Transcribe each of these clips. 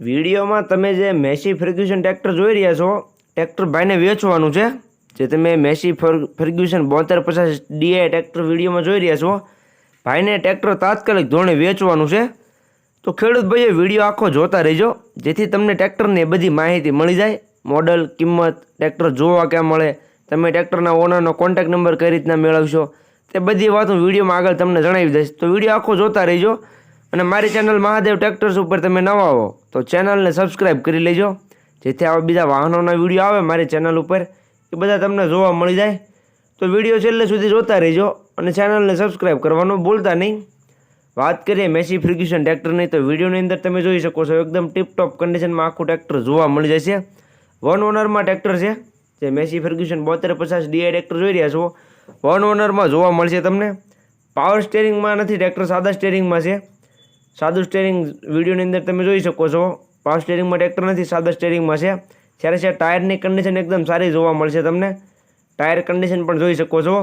વિડીયોમાં તમે જે મેસી ફર્ગ્યુસન ટ્રેક્ટર જોઈ રહ્યા છો, ટ્રેક્ટર ભાઈને વેચવાનું છે, જે તમે મેસી ફર- ફર્ગ્યુસન બોતેર પચાસ ડીઆઈ ટ્રેક્ટર વિડીયોમાં જોઈ રહ્યા છો, ભાઈને ટ્રેક્ટર તાત્કાલિક ધોરણે વેચવાનું છે. તો ખેડૂત ભાઈએ વીડિયો આખો જોતા રહેજો, જેથી તમને ટ્રેક્ટરની બધી માહિતી મળી જાય, મોડલ, કિંમત, ટ્રેક્ટર જોવા ક્યાં મળે, તમે ટ્રેક્ટરના ઓનરનો કોન્ટેક્ટ નંબર કઈ રીતના મેળવશો, તે બધી વાત હું વિડીયોમાં આગળ તમને જણાવી દઈશ. તો વીડિયો આખો જોતા રહેજો અને મારી ચેનલ મહાદેવ ટ્રેક્ટર્સ ઉપર તમે નવા હો, તો ચેનલને સબસ્ક્રાઈબ કરી લેજો. જેથી આવા બીજા વાહનોના વીડિયો આવે મારી ચેનલ ઉપર, એ બધા તમને જોવા મળી જાય. તો વીડિયો છેલ્લે સુધી જોતા રહેજો અને ચેનલને સબસ્ક્રાઈબ કરવાનું ભૂલતા નહીં. વાત કરીએ મેસી ફ્રિગ્યુશન ટ્રેક્ટરની તો વિડીયોની અંદર તમે જોઈ શકો છો, એકદમ ટીપટોપ કન્ડિશનમાં આખું ટ્રેક્ટર જોવા મળી જશે. વન ઓનરમાં ટ્રેક્ટર છે, જે મેસી ફર્ગ્યુશન બોતેર પચાસ ડીઆઈ ટ્રેક્ટર જોઈ રહ્યા છો. વન ઓનરમાં જોવા મળશે તમને. પાવર સ્ટેરિંગમાં નથી ટ્રેક્ટર સાદા સ્ટેરિંગમાં છે. સાદું સ્ટેરિંગ વિડીયોની અંદર તમે જોઈ શકો છો. પાવર સ્ટેરિંગમાં ટ્રેક્ટર નથી, સાદા સ્ટેરિંગમાં છે. જ્યારે છે ટાયરની કન્ડિશન એકદમ સારી જોવા મળશે તમને. ટાયર કન્ડિશન પણ જોઈ શકો છો.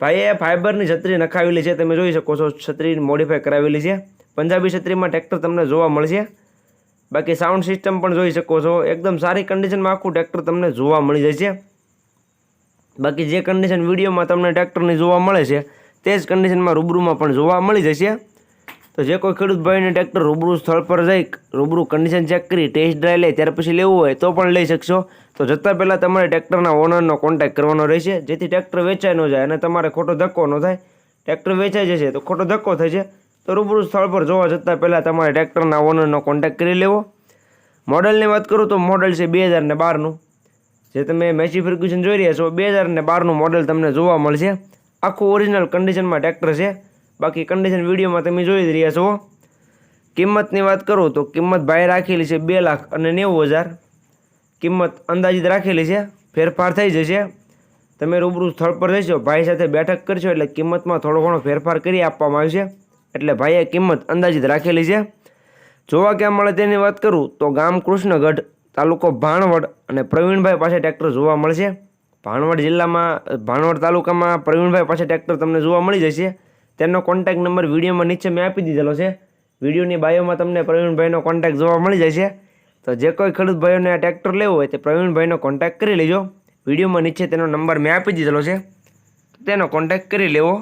ભાઈએ ફાઇબરની છત્રી નખાવેલી છે, તમે જોઈ શકો છો, છત્રી મોડિફાઈ કરાવેલી છે. પંજાબી છત્રીમાં ટ્રેક્ટર તમને જોવા મળશે. બાકી સાઉન્ડ સિસ્ટમ પણ જોઈ શકો છો. એકદમ સારી કન્ડિશનમાં આખું ટ્રેક્ટર તમને જોવા મળી જશે. બાકી જે કન્ડિશન વિડીયોમાં તમને ટ્રેક્ટરની જોવા મળે છે, તે જ કન્ડિશનમાં રૂબરૂમાં પણ જોવા મળી જશે. તો જે કોઈ ખેડૂત ભાઈને ટ્રેક્ટર રૂબરૂ સ્થળ પર જઈ રૂબરૂ કન્ડિશન ચેક કરી ટેસ્ટ ડ્રાઈવ લે, ત્યાર પછી લેવું હોય તો પણ લઈ શકશો. તો જતાં પહેલાં તમારે ટ્રેક્ટરના ઓનરનો કોન્ટેક્ટ કરવાનો રહેશે. જેથી ટ્રેક્ટર વેચાઈ ન જાય અને તમારે ખોટો ધક્કો ન થાય. ટ્રેક્ટર વેચાઈ જશે તો ખોટો ધક્કો થશે તો રૂબરૂ સ્થળ પર જોવા જતાં પહેલાં તમારે ટ્રેક્ટરના ઓનરનો કોન્ટેક્ટ કરી લેવો. મોડલની વાત કરું તો મોડલ છે બે હજાર ને. બારનું જે તમે મેસી ફર્ગ્યુસન જોઈ રહ્યા છો, બે હજાર ને બારનું મોડલ તમને જોવા મળશે. આખું ઓરિજિનલ કન્ડિશનમાં ટ્રેક્ટર છે. બાકી કન્ડિશન વિડીયોમાં તમે જોઈ રહ્યા છો. કિંમતની વાત કરું તો કિંમત ભાઈ રાખેલી છે બે લાખ અને નેવું હજાર. કિંમત અંદાજિત રાખેલી છે, ફેરફાર થઈ જશે. તમે રૂબરૂ સ્થળ પર જશો, ભાઈ સાથે બેઠક કરશો એટલે કિંમતમાં થોડો ઘણો ફેરફાર કરી આપવામાં આવશે. એટલે ભાઈએ કિંમત અંદાજિત રાખેલી છે. જોવા ક્યાં મળે તેની વાત કરું તો ગામ કૃષ્ણગઢ, તાલુકો ભાણવડ અને પ્રવીણભાઈ પાસે ટ્રેક્ટર જોવા મળશે. ભાણવડ જિલ્લામાં, ભાણવડ તાલુકામાં પ્રવીણભાઈ પાસે ટ્રેક્ટર તમને જોવા મળી જશે. તેમનો કોન્ટેક્ટ નંબર વિડીયોમાં નીચે મેં આપી દીધેલો છે. વિડીયોની બાયોમાં તમને પ્રવીણભાઈનો કોન્ટેક્ટ જોવા મળી જશે. તો જે કોઈ ખેડૂત ભાઈઓને આ ટ્રેક્ટર લેવું હોય તે પ્રવીણભાઈનો કોન્ટેક્ટ કરી લેજો. વિડીયોમાં નીચે તેનો નંબર મેં આપી દીધેલો છે. તેનો કોન્ટેક્ટ કરી લેવો.